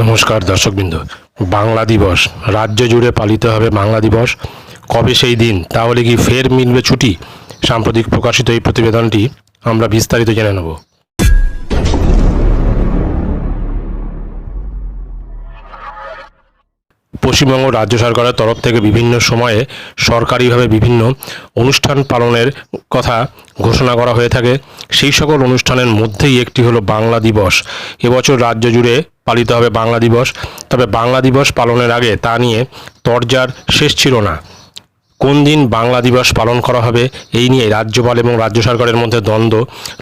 নমস্কার দর্শকবৃন্দ। বাংলা দিবস, রাজ্য জুড়ে পালিত হবে বাংলা দিবস। কবে সেই দিন? তাহলে কি ফের মিলবে ছুটি? সাম্প্রতিক প্রকাশিত এই প্রতিবেদনটি আমরা বিস্তারিত জেনে নেব। পশ্চিমবঙ্গ রাজ্য সরকারের তরফ থেকে বিভিন্ন সময়ে সরকারিভাবে বিভিন্ন অনুষ্ঠান পালনের কথা ঘোষণা করা হয়ে থাকে। সেই সকল অনুষ্ঠানের মধ্যেই একটি হলো বাংলা দিবস। এবছর রাজ্য জুড়ে পালিত হবে বাংলা দিবস। তবে বাংলা দিবস পালনের আগে তা নিয়ে তরজার শেষ ছিল না। কোন দিন বাংলা দিবস পালন করা হবে, এই নিয়ে রাজ্যপাল এবং রাজ্য সরকারের মধ্যে দ্বন্দ্ব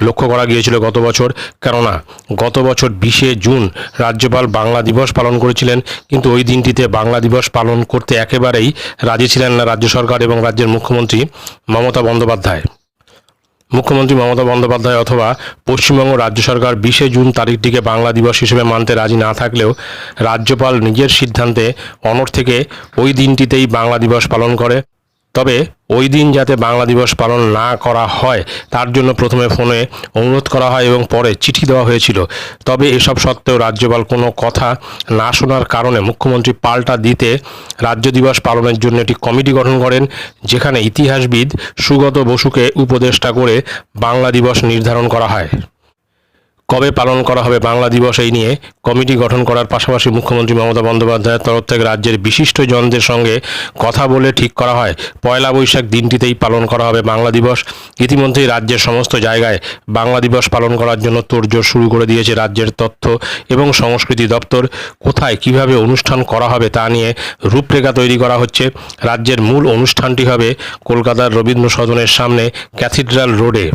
লক্ষ্য করা গিয়েছিল গত বছর। কেননা, গত বছর বিশে জুন রাজ্যপাল বাংলা দিবস পালন করেছিলেন, কিন্তু ওই দিনটিতে বাংলা দিবস পালন করতে একেবারেই রাজি ছিলেন না রাজ্য সরকার এবং রাজ্যের মুখ্যমন্ত্রী মমতা বন্দ্যোপাধ্যায়। মুখ্যমন্ত্রী মমতা বন্দ্যোপাধ্যায় অথবা পশ্চিমবঙ্গ রাজ্য সরকার বিশে জুন তারিখটিকে বাংলা দিবস হিসেবে মানতে রাজি না থাকলেও রাজ্যপাল নিজের সিদ্ধান্তে অনর থেকে ওই দিনটিতেই বাংলা দিবস পালন করে। তবে ওই দিন যাতে বাংলা দিবস পালন না করা হয়, তার জন্য প্রথমে ফোনে অনুরোধ করা হয় এবং পরে চিঠি দেওয়া হয়েছিল। তবে এসব সত্ত্বেও রাজ্যপাল কোনো কথা না শোনার কারণে মুখ্যমন্ত্রী পাল্টা দিতে রাজ্য দিবস পালনের জন্য একটি কমিটি গঠন করেন, যেখানে ইতিহাসবিদ সুগত বসুকে উপদেষ্টা করে বাংলা দিবস নির্ধারণ করা হয়। কবে পালন করা হবে বাংলা দিবস এই নিয়ে কমিটি গঠন করার পাশাপাশি মুখ্যমন্ত্রী মমতা বন্দ্যোপাধ্যায়ের তরফ থেকে রাজ্যের বিশিষ্ট জনদের সঙ্গে কথা বলে ঠিক করা হয়। পয়লা বৈশাখ দিনটিতেই পালন করা হবে বাংলা দিবস। ইতিমধ্যেই রাজ্যের সমস্ত জায়গায় বাংলা দিবস পালন করার জন্য তোড়জোড় শুরু করে দিয়েছে রাজ্যের তথ্য এবং সংস্কৃতি দপ্তর। কোথায় কীভাবে অনুষ্ঠান করা হবে তা নিয়ে রূপরেখা তৈরি করা হচ্ছে। রাজ্যের মূল অনুষ্ঠানটি হবে কলকাতার রবীন্দ্র সদনের সামনে ক্যাথিড্রাল রোডে।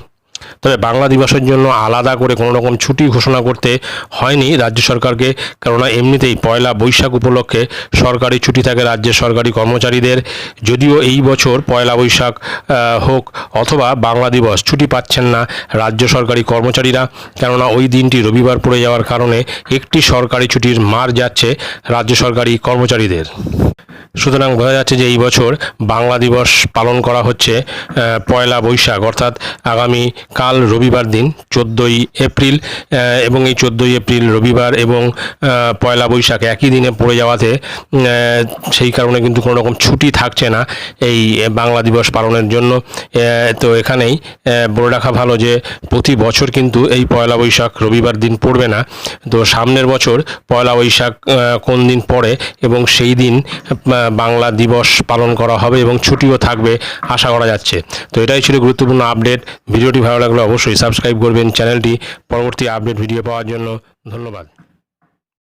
তবে বাংলা দিবসের জন্য আলাদা করে কোনো রকম ছুটি ঘোষণা করতে হয়নি রাজ্য সরকারকে। কেননা এমনিতেই পয়লা বৈশাখ উপলক্ষে সরকারি ছুটি থাকে রাজ্যের সরকারি কর্মচারীদের। যদিও এই বছর পয়লা বৈশাখ হোক অথবা বাংলা দিবস ছুটি পাচ্ছেন না রাজ্য সরকারি কর্মচারীরা। কেননা ওই দিনটি রবিবার পড়ে যাওয়ার কারণে একটি সরকারি ছুটির মার যাচ্ছে রাজ্য সরকারি কর্মচারীদের। সুতরাং বোঝা যাচ্ছে যে এই বছর বাংলা দিবস পালন করা হচ্ছে পয়লা বৈশাখ, অর্থাৎ আগামী কাল রবিবার দিন, চোদ্দোই এপ্রিল এবং এই চোদ্দোই এপ্রিল রবিবার এবং পয়লা বৈশাখ একই দিনে পড়ে যাওয়াতে সেই কারণে কিন্তু কোনো রকম ছুটি থাকছে না এই বাংলা দিবস পালনের জন্য। তো এখানেই বলে রাখা ভালো যে প্রতি বছর কিন্তু এই পয়লা বৈশাখ রবিবার দিন পড়বে না। তো সামনের বছর পয়লা বৈশাখ কোন দিন পড়ে এবং সেই দিন বাংলা দিবস পালন করা হবে এবং ছুটিও থাকবে, আশা করা যাচ্ছে। তো এটাই ছিল গুরুত্বপূর্ণ আপডেট। ভিডিওটি ভালো লাগলে অবশ্যই সাবস্ক্রাইব করবেন, চ্যানেলটি। পরবর্তী আপডেট ভিডিও পাওয়ার জন্য ধন্যবাদ।